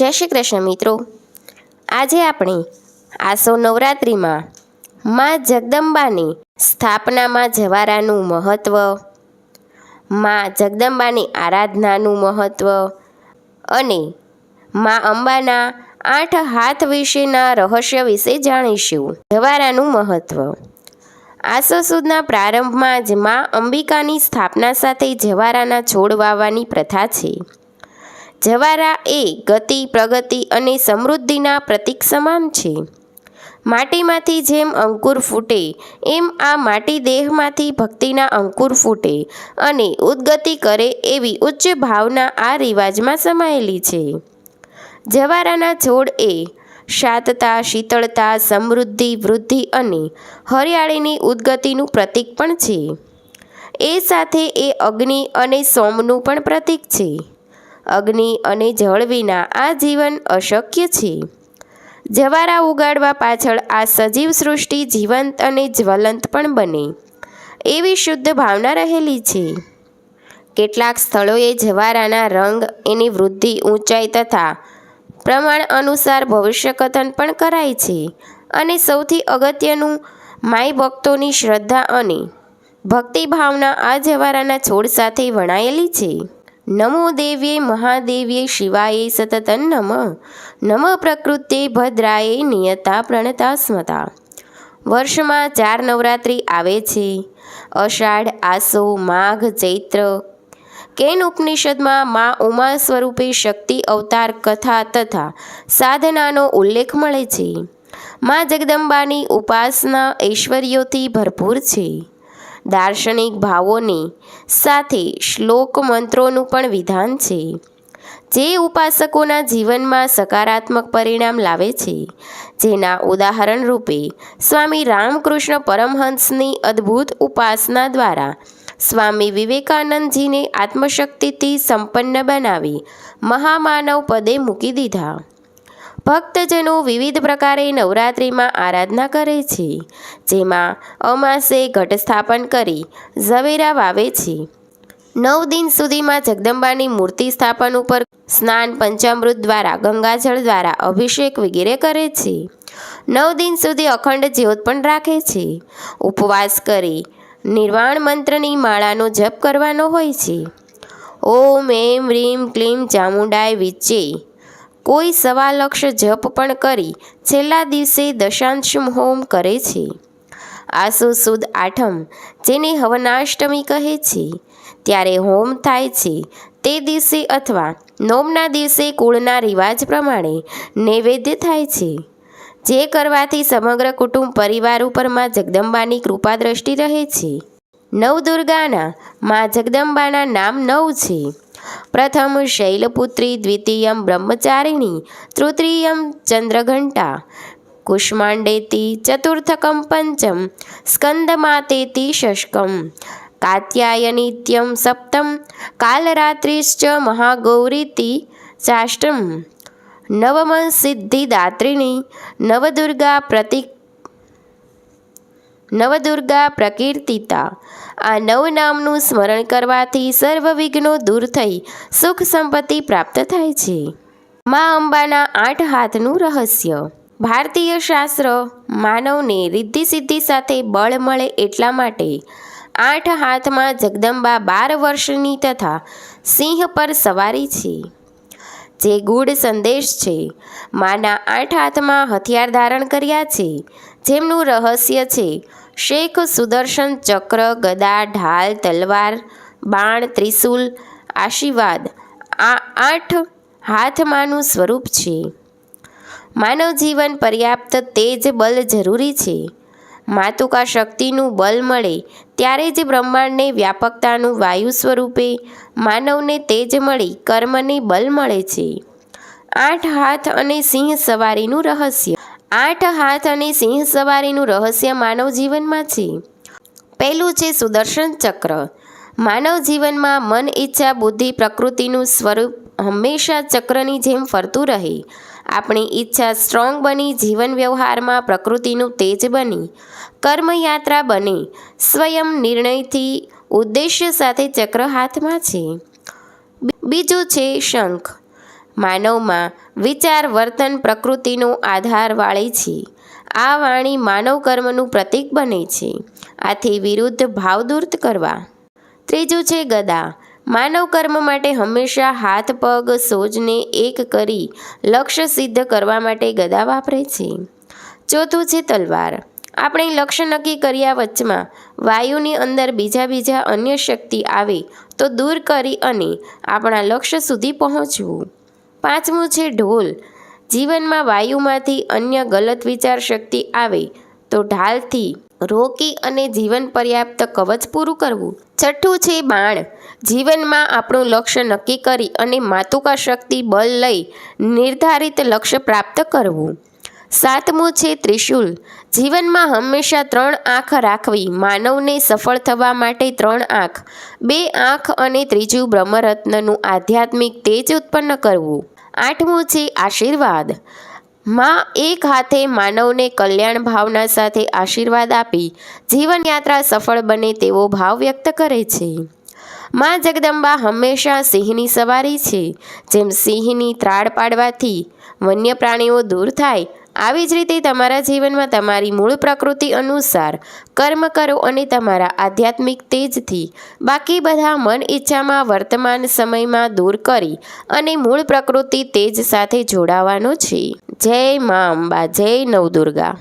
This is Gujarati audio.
જય શ્રી કૃષ્ણ મિત્રો. આજે આપણે આસો નવરાત્રિમાં મા જગદંબાની સ્થાપનામાં જવારાનું મહત્ત્વ મા જગદંબાની આરાધનાનું મહત્ત્વ અને મા અંબાના આઠ હાથ વિશેના રહસ્ય વિશે જાણીશું. જવારાનું મહત્ત્વ આસો સુદના પ્રારંભમાં જ મા અંબિકાની સ્થાપના સાથે જવારાના છોડ વાવવાની પ્રથા છે. જવારા એ ગતિ, પ્રગતિ અને સમૃદ્ધિના પ્રતીક સમાન છે. માટીમાંથી જેમ અંકુર ફૂટે, એમ આ માટી દેહમાંથી ભક્તિના અંકુર ફૂટે અને ઉદ્ગતિ કરે એવી ઉચ્ચ ભાવના આ રિવાજમાં સમાયેલી છે. જવારાના છોડ એ શાંતતા, શીતળતા, સમૃદ્ધિ, વૃદ્ધિ અને હરિયાળીની ઉદ્ગતિનું પ્રતીક પણ છે. એ સાથે એ અગ્નિ અને સોમનું પણ પ્રતીક છે. અગ્નિ અને જળ વિના આ જીવન અશક્ય છે. જવારા ઉગાડવા પાછળ આ સજીવ સૃષ્ટિ જીવંત અને જ્વલંત પણ બને, એવી શુદ્ધ ભાવના રહેલી છે. કેટલાક સ્થળોએ જવારાના રંગ, એની વૃદ્ધિ ઊંચાઈ તથા પ્રમાણ અનુસાર ભવિષ્ય કથન પણ કરાય છે અને સૌથી અગત્યનું માય ભક્તોની શ્રદ્ધા અને ભક્તિ ભાવના આ જવારાના છોડ સાથે વણાયેલી છે. નમો દેવ્યે મહાદેવ્યે શિવાય સતત નમ નમ પ્રકૃતે ભદ્રાય નિયતા પ્રણતા સ્મતા. વર્ષમાં ચાર નવરાત્રિ આવે છે. અષાઢ, આસો, માઘ, ચૈત્ર. કેન ઉપનિષદમાં મા ઉમા સ્વરૂપે શક્તિ, અવતાર, કથા તથા સાધનાનો ઉલ્લેખ મળે છે. મા જગદંબાની ઉપાસના ઐશ્વર્યોથી ભરપૂર છે. દાર્શનિક ભાવોની સાથે શ્લોક મંત્રોનું પણ વિધાન છે. જે ઉપાસકોના જીવનમાં સકારાત્મક પરિણામ લાવે છે. જેના ઉદાહરણ રૂપે સ્વામી રામકૃષ્ણ પરમહંસની અદ્ભુત ઉપાસના દ્વારા સ્વામી વિવેકાનંદજીને આત્મશક્તિથી સંપન્ન બનાવી મહામાનવ પદે મૂકી દીધા. ભક્તજનો વિવિધ પ્રકારે નવરાત્રિમાં આરાધના કરે છે. જેમાં અમાસે ઘટ સ્થાપન કરી ઝવેરા વાવે છે. નવ દિન સુધીમાં જગદંબાની મૂર્તિ સ્થાપન ઉપર સ્નાન પંચામૃત દ્વારા, ગંગાજળ દ્વારા અભિષેક વગેરે કરે છે. નવ દિન સુધી અખંડ જ્યોત પણ રાખે છે. ઉપવાસ કરી નિર્વાણ મંત્રની માળાનો જપ કરવાનો હોય છે. ઓમ, એમ, રીમ, ક્લીમ, ચામુંડાય વિચે કોઈ સવાલક્ષ જપ પણ કરી છેલ્લા દિવસે દશાંશ હોમ કરે છે. આસો સુદ આઠમ, જેને હવનાષ્ટમી કહે છે. ત્યારે હોમ થાય છે તે દિવસે અથવા નોમના દિવસે કુળના રિવાજ પ્રમાણે નૈવેદ્ય થાય છે. જે કરવાથી સમગ્ર કુટુંબ પરિવાર ઉપરમાં જગદંબાની કૃપા દ્રષ્ટિ રહે છે. નવદુર્ગાના મા જગદંબાના નામ નવ છે. પ્રથમ શૈલપુત્રી, દ્વિતીયમ બ્રહ્મચારિણી, તૃતીયમ ચંદ્રઘંટા, કુષ્માંડેતી, ચતુર્થકમ પંચમ, સ્કંદમાતેતી ષષ્કમ કાત્યાયનિત્યમ સપ્તમ, કાલરાત્રિશ્ચ મહાગૌરીતિ ચાષ્ટમ નવમ સિદ્ધિદાત્રિણી, નવદુર્ગા પ્રતિક નવદુર્ગા પ્રકીર્તિતા. આ નવ નામનું સ્મરણ કરવાથી સર્વ વિઘ્નો દૂર થઈ સુખ સંપત્તિ પ્રાપ્ત થાય છે. મા અંબાના આઠ હાથનું રહસ્ય. ભારતીય શાસ્ત્ર માનવને રિદ્ધિ સિદ્ધિ સાથે બળ મળે એટલા માટે આઠ હાથમાં જગદંબા બાર વર્ષની તથા સિંહ પર સવારી છે. જે ગૂઢ સંદેશ છે. માના આઠ હાથમાં હથિયાર ધારણ કર્યા છે. જેમનું રહસ્ય છે શેખ સુદર્શન ચક્ર, ગદા, ઢાલ, તલવાર, બાણ, ત્રિશુલ, આશીર્વાદ, આ આઠ હાથમાંનું સ્વરૂપ છે. માનવ જીવન પર્યાપ્ત તેજ બલ જરૂરી છે. માતુકા શક્તિનું બલ મળે ત્યારે જ બ્રહ્માંડને વ્યાપકતાનું વાયુ સ્વરૂપે માનવને તેજ મળી, કર્મને બલ મળે છે. આઠ હાથ અને સિંહ સવારીનું રહસ્ય. આઠ હાથ અને સિંહ સવારીનું રહસ્ય માનવ જીવનમાં છે. પહેલું છે સુદર્શન ચક્ર. માનવ જીવનમાં મન, ઈચ્છા, બુદ્ધિ, પ્રકૃતિનું સ્વરૂપ હંમેશા ચક્રની જેમ ફરતું રહે. આપણી ઈચ્છા સ્ટ્રોંગ બની, જીવન વ્યવહારમાં પ્રકૃતિનું તેજ બની. કર્મયાત્રા બને. સ્વયં નિર્ણયથી ઉદ્દેશ્ય સાથે ચક્ર હાથમાં છે. બીજું છે શંખ. માનવમાં વિચાર, વર્તન, પ્રકૃતિનો આધાર વાળે છે. આ વાણી માનવ કર્મનું પ્રતીક બને છે. આથી વિરુદ્ધ ભાવ દૂર કરવા. ત્રીજું છે ગદા. માનવ કર્મ માટે હંમેશા હાથ, પગ, સોજને એક કરી લક્ષ્ય સિદ્ધ કરવા માટે ગદા વાપરે છે. ચોથું છે તલવાર. આપણે લક્ષ્ય નક્કી કર્યા વચમાં વાયુની અંદર બીજા બીજા અન્ય શક્તિ આવે તો દૂર કરી અને આપણા લક્ષ્ય સુધી પહોંચવું. પાંચમું છે ઢોલ. જીવનમાં વાયુમાંથી અન્ય ગલત વિચાર શક્તિ આવે તો ઢાલથી રોકી અને જીવન પર્યાપ્ત કવચ પૂરું કરવું. છઠ્ઠું છે બાણ. જીવનમાં આપણું લક્ષ્ય નક્કી કરી અને માતુકા શક્તિ બળ લઈ નિર્ધારિત લક્ષ્ય પ્રાપ્ત કરવું. સાતમું છે ત્રિશુલ. જીવનમાં હંમેશા ત્રણ આંખ રાખવી, માનવને સફળ થવા માટે ત્રણ આંખ. બે આંખ અને ત્રીજું બ્રહ્મરત્નનું આધ્યાત્મિક તેજ ઉત્પન્ન કરવું. આઠમું છે આશીર્વાદ. માં એક હાથે માનવને કલ્યાણ ભાવના સાથે આશીર્વાદ આપી, જીવનયાત્રા સફળ બને તેવો ભાવ વ્યક્ત કરે છે. માં જગદંબા હંમેશા સિંહની સવારી છે. જેમ સિંહની ત્રાડ પાડવાથી વન્ય પ્રાણીઓ દૂર થાય આવી જ રીતે તમારા જીવનમાં તમારી મૂળ પ્રકૃતિ અનુસાર કર્મ કરો અને તમારા આધ્યાત્મિક તેજથી બાકી બધા મન ઈચ્છામાં વર્તમાન સમયમાં દૂર કરી અને મૂળ પ્રકૃતિ તેજ સાથે જોડાવાનો છે. જય મા અંબા, જય નવદુર્ગા.